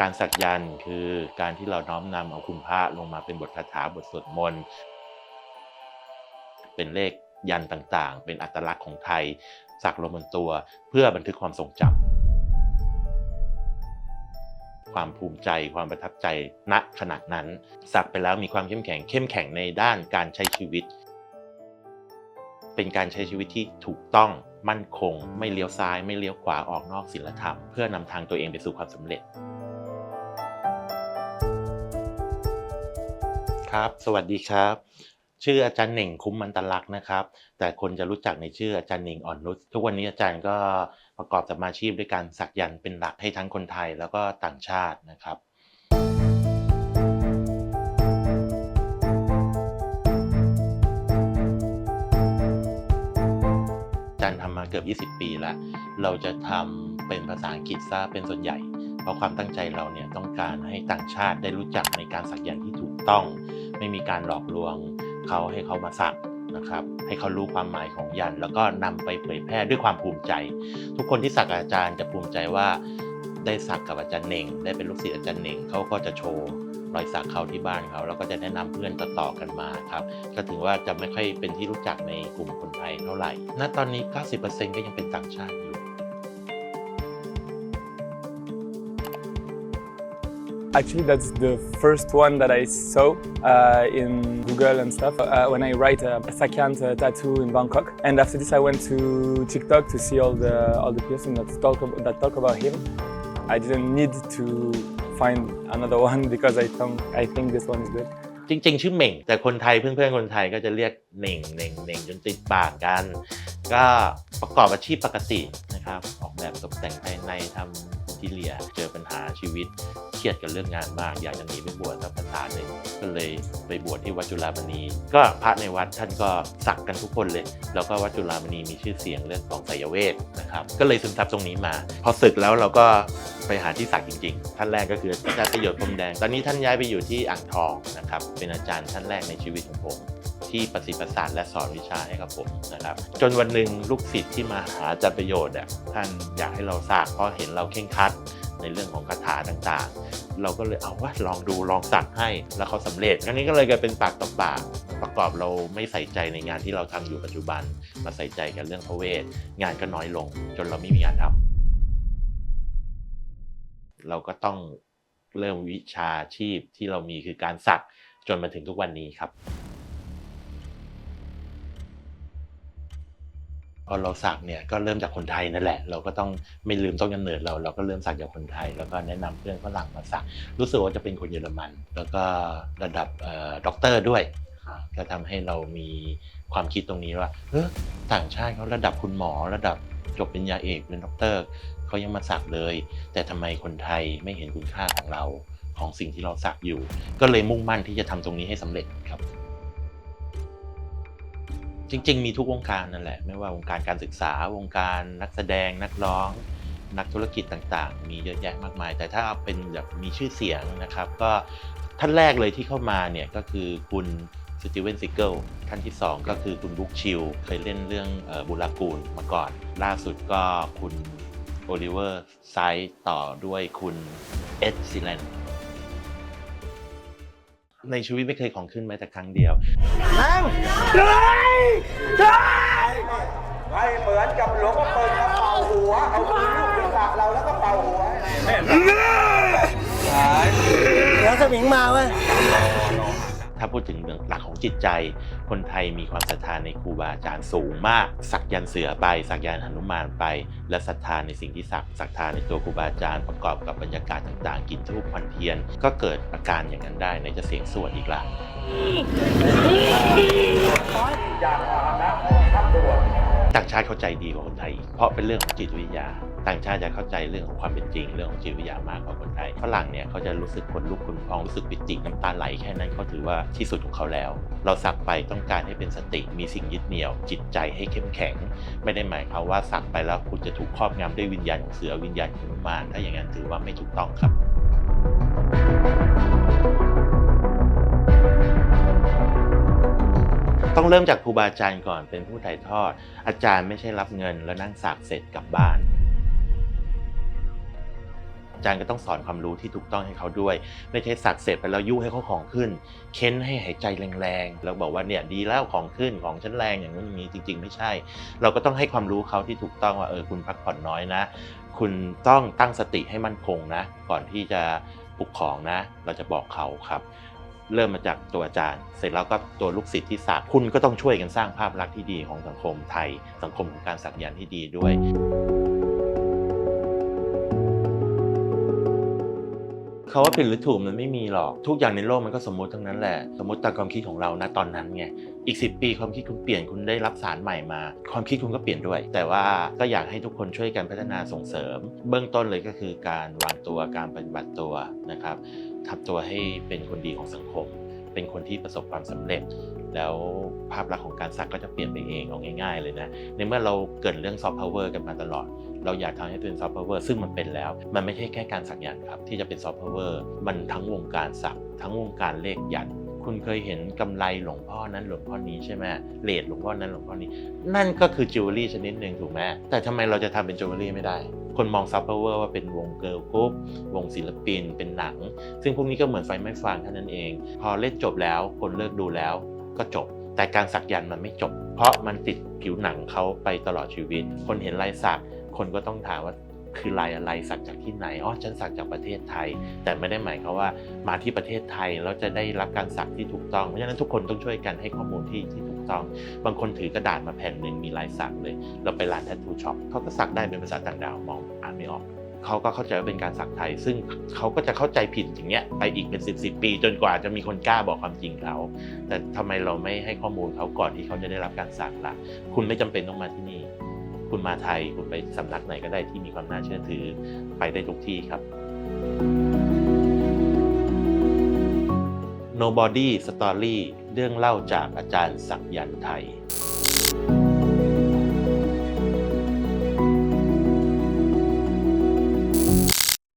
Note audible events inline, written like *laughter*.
การสักยันต์คือการที่เราน้อมนำเอาคุณพระลงมาเป็นบทคาถาบทสวดมนต์เป็นเลขยันต์ต่างๆ เป็นอัตลักษณ์ของไทย สักลงบนตัวเพื่อบันทึกความทรงจำความภูมิใจความประทับใจณขณะนั้น สักไปแล้วมีความเข้มแข็งเข้มแข็งในด้านการใช้ชีวิต เป็นการใช้ชีวิตที่ถูกต้องมั่นคง ไม่เลี้ยวซ้าย ไม่เลี้ยวขวาออกนอกศีลธรรม เพื่อนำทางตัวเองไปสู่ความสำเร็จ ครับ สวัสดีครับ ชื่ออาจารย์เหน่งคุ้มมันตลักษ์นะครับ แต่คนจะรู้จักในชื่ออาจารย์เหน่งอ่อนนุชทุกวันนี้อาจารย์ก็ประกอบสมมาชีพด้วยการสักยันต์เป็นหลักให้ทั้งคนไทยแล้วก็ต่างชาตินะครับ อาจารย์ทำมาเกือบ 20 ปีแล้ว เราจะทำเป็นภาษาอังกฤษซะเป็นส่วนใหญ่ เพราะความตั้งใจเราเนี่ยต้องการให้ต่างชาติได้รู้จักในการสักยันต์ที่ถูกต้อง ไม่มีการหลอกลวงเขาให้เขามาสักนะครับให้เขารู้ความหมายของยัน แล้วก็นำไปเผยแพร่ด้วยความภูมิใจ ทุกคนที่สักอาจารย์จะภูมิใจว่าได้สักกับอาจารย์เน่ง ได้เป็นลูกศิษย์อาจารย์เน่งเขาก็จะโชว์รอยสักเขาที่บ้านเขาแล้วก็จะแนะนำเพื่อนต่อๆกันมาครับก็ถือว่าจะไม่ค่อยเป็นที่รู้จักในกลุ่มคนไทยเท่าไหร่ณตอนนี้ 90%ก็ยังเป็นต่างชาติอยู่ Actually, that's the first one that I saw uh, in Google and stuff uh, when I write a Sakyant uh, tattoo in Bangkok. And after this, I went to TikTok to see all the all the person that talk ab- that talk about him. I didn't need to find another one *laughs* because I think I think this one is good. จริง ๆ ชื่อเหม่ง แต่คนไทยเพื่อนๆคนไทยก็จะเรียกเหน่งเหน่งเหน่งจนติดปากกัน ก็ประกอบอาชีพปกตินะครับ ออกแบบตกแต่งภายในทำที่เลียเจอปัญหาชีวิตเค รียดกับเรื่องงานมาก อยากจะหนีไปบวชสักพรรษาหนึ่งก็เลยไปบวชที่วัดจุฬามณี ก็พระในวัดท่านก็สักกันทุกคนเลย แล้วก็วัดจุฬามณีมีชื่อเสียงเรื่องของไสยเวทนะครับก็เลยซึมซับตรงนี้มา พอศึกแล้วเราก็ไปหาที่สักจริง ๆ ท่านแรกก็คืออาจารย์ประโยชน์พรมแดง ตอนนี้ท่านย้ายไปอยู่ที่อ่างทองนะครับเป็นอาจารย์ท่านแรกในชีวิตของผมที่ประสิทธิ์ประสานและสอนวิชาให้กับผมนะครับจนวันหนึ่งลูกศิษย์ที่มาหาอาจารย์ประโยชน์อะท่านอยากให้เราสักเพราะเห็นเราเข่งครัด ในเรื่องของคาถาต่างๆ เราก็เลยเอาว่าลองดูลองสักให้แล้วเขาสำเร็จอันนี้ก็เลยกลายเป็นปากต่อปากประกอบเราไม่ใส่ใจในงานที่เราทำอยู่ปัจจุบัน มาใส่ใจกับเรื่องพระเวทงานก็น้อยลง จนเราไม่มีงานทำเราก็ต้องเริ่มวิชาชีพที่เรามีคือการสักจนมาถึงทุกวันนี้ครับ พอเราสักเนี่ยก็เริ่มจากคนไทยนั่นแหละ เราก็ต้องไม่ลืมต้นกำเนิดเราเราก็เริ่มสักจากคนไทย แล้วก็แนะนำเพื่อนฝรั่งมาสัก รู้สึกว่าจะเป็นคนเยอรมัน แล้วก็ระดับเอ่อด็อกเตอร์ด้วยก็ทำให้เรามีความคิดตรงนี้ว่าเออต่างชาติเขาระดับคุณหมอระดับจบปริญญาเอกเป็นด็อกเตอร์เขายังมาสักเลย แต่ทำไมคนไทยไม่เห็นคุณค่าของเราของสิ่งที่เราสักอยู่ ก็เลยมุ่งมั่นที่จะทำตรงนี้ให้สำเร็จครับ จริง ๆ มีทุกวงการนั่นแหละ ไม่ว่าวงการการศึกษาวงการนักแสดงนักร้อง นักธุรกิจต่างๆ มีเยอะแยะมากมาย แต่ถ้าเอาเป็นแบบมีชื่อเสียงนะครับ ก็ท่านแรกเลยที่เข้ามาเนี่ยก็คือคุณสตีเวนซิเกิลท่านที่ 2 ก็คือคุณบุ๊กชิลเคยเล่นเรื่องบุรากูลมาก่อน ล่าสุดก็คุณโอลิเวอร์ไซด์ต่อด้วยคุณเอ็ดซิแลน ในชีวิตไม่เคยของขึ้นแม้แต่ครั้งเดียวไม่เหมือนกับหลวงพ่อเปิลมาเป่าหัวเอาปืนลูกศีรษะเราแล้วก็เป่าหัวแล้วสมิงมาเว้ย ถ้าพูดถึงเรื่องหลักของจิตใจ คนไทยมีความศรัทธาในครูบาอาจารย์สูงมาก สักยันเสือไป สักยันหนุมานไป และศรัทธาในสิ่งที่สักศรัทธาในตัวครูบาอาจารย์ประกอบกับบรรยากาศต่างๆกินทูบควันเทียน ก็เกิดอาการอย่างนั้นได้ในจะเสียงสวดอีกละ ต่างชาติเข้าใจดีกว่าคนไทย เพราะเป็นเรื่องของจิตวิทยา ต่างชาติจะเข้าใจเรื่องของความเป็นจริง เรื่องของจิตวิทยามากกว่าคนไทยฝรั่งเนี่ยเขาจะรู้สึกขนลุกขนพองรู้สึกปิติน้ำตาไหลแค่นั้นเขาถือว่าที่สุดของเขาแล้ว เราสักไปต้องการให้เป็นสติมีสิ่งยึดเหนี่ยว จิตใจให้เข้มแข็ง ไม่ได้หมายความว่าสักไปแล้วคุณจะถูกครอบงำด้วยวิญญาณของเสือวิญญาณของหนุมานถ้าอย่างนั้นถือว่าไม่ถูกต้องครับ ต้องเริ่มจากครูบาอาจารย์ก่อนเป็นผู้ถ่ายทอด อาจารย์ไม่ใช่รับเงินแล้วนั่งสักเสร็จกลับบ้าน อาจารย์ก็ต้องสอนความรู้ที่ถูกต้องให้เขาด้วย ไม่ใช่สักเสร็จไปแล้วยุให้เขาของขึ้น เค้นให้หายใจแรงๆแล้วบอกว่าเนี่ยดีแล้วของขึ้นของฉันแรงอย่างนู้นอย่างนี้จริง ๆ ไม่ใช่ เราก็ต้องให้ความรู้เขาที่ถูกต้องว่าเออคุณพักผ่อนน้อยนะ คุณต้องตั้งสติให้มั่นคงนะ ก่อนที่จะปลุกของนะ เราจะบอกเขาครับ เริ่มมาจากตัวอาจารย์ เสร็จแล้วก็ตัวลูกศิษย์ที่สักคุณก็ต้องช่วยกันสร้างภาพลักษณ์ที่ดีของสังคมไทย สังคมของการสักยันต์ที่ดีด้วย เขาว่าผิดหรือถูกมันไม่มีหรอก ทุกอย่างในโลกมันก็สมมติทั้งนั้นแหละ สมมติตามความคิดของเรานะตอนนั้นไง อีก 10 ปีความคิดคุณเปลี่ยนคุณได้รับสารใหม่มา ความคิดคุณก็เปลี่ยนด้วย แต่ว่าก็อยากให้ทุกคนช่วยกันพัฒนาส่งเสริม เบื้องต้นเลยก็คือการวางตัวการปฏิบัติตัวนะครับทำตัวให้เป็นคนดีของสังคม เป็นคนที่ประสบความสำเร็จ แล้วภาพลักษณ์ของการสักก็จะเปลี่ยนไปเองเอาง่ายๆเลยนะ ในเมื่อเราเกิดเรื่องซอฟต์พาวเวอร์กันมาตลอด เราอยากทำให้เป็นซอฟต์พาวเวอร์ซึ่งมันเป็นแล้ว มันไม่ใช่แค่การสักยันครับ ที่จะเป็นซอฟต์พาวเวอร์มันทั้งวงการสัก ทั้งวงการเลขยันคุณเคยเห็นกำไรหลวงพ่อนั้นหลวงพ่อนี้ใช่ไหมเลดหลวงพ่อนั้นหลวงพ่อนี้ นั่นก็คือจิวเวลรี่ชนิดหนึ่งถูกไหมแต่ทำไมเราจะทำเป็นจิวเวลรี่ไม่ได้ คนมองซอฟต์พาวเวอร์ว่าเป็นวงเกิร์ลกรุ๊ปวงศิลปิน เป็นหนัง ซึ่งพวกนี้ก็เหมือนไฟไม่ฟางเท่านั้นเอง พอเล่นจบแล้วคนเลิกดูแล้ว ก็จบ แต่การสักยันต์มันไม่จบ เพราะมันติดผิวหนังเขาไปตลอดชีวิต คนเห็นลายสักคนก็ต้องถามว่าคือลายอะไรสักจากที่ไหนอ๋อฉันสักจากประเทศไทย แต่ไม่ได้หมายความว่ามาที่ประเทศไทยแล้วจะได้รับการสักที่ถูกต้องเพราะฉะนั้นทุกคนต้องช่วยกันให้ข้อมูลที่ที่ถูกต้อง บางคนถือกระดาษมาแผ่นหนึ่งมีลายสักเลย เราไปร้านแทททูช็อปเขาก็สักได้เป็นภาษาต่างดาวมองอ่านไม่ออก เขาก็เข้าใจว่าเป็นการสักไทย ซึ่งเขาก็จะเข้าใจผิดอย่างเงี้ยไปอีกเป็น 10บสปี จนกว่าจะมีคนกล้าบอกความจริงเขา แต่ทำไมเราไม่ให้ข้อมูลเขาก่อนที่เขาจะได้รับการสักล่ะ คุณไม่จำเป็นต้องมาที่นี่ คุณมาไทยคุณไปสำนักไหนก็ได้ที่มีความน่าเชื่อถือไปได้ทุกที่ครับ Nobody Story เรื่องเล่าจากอาจารย์สักยันต์ไทย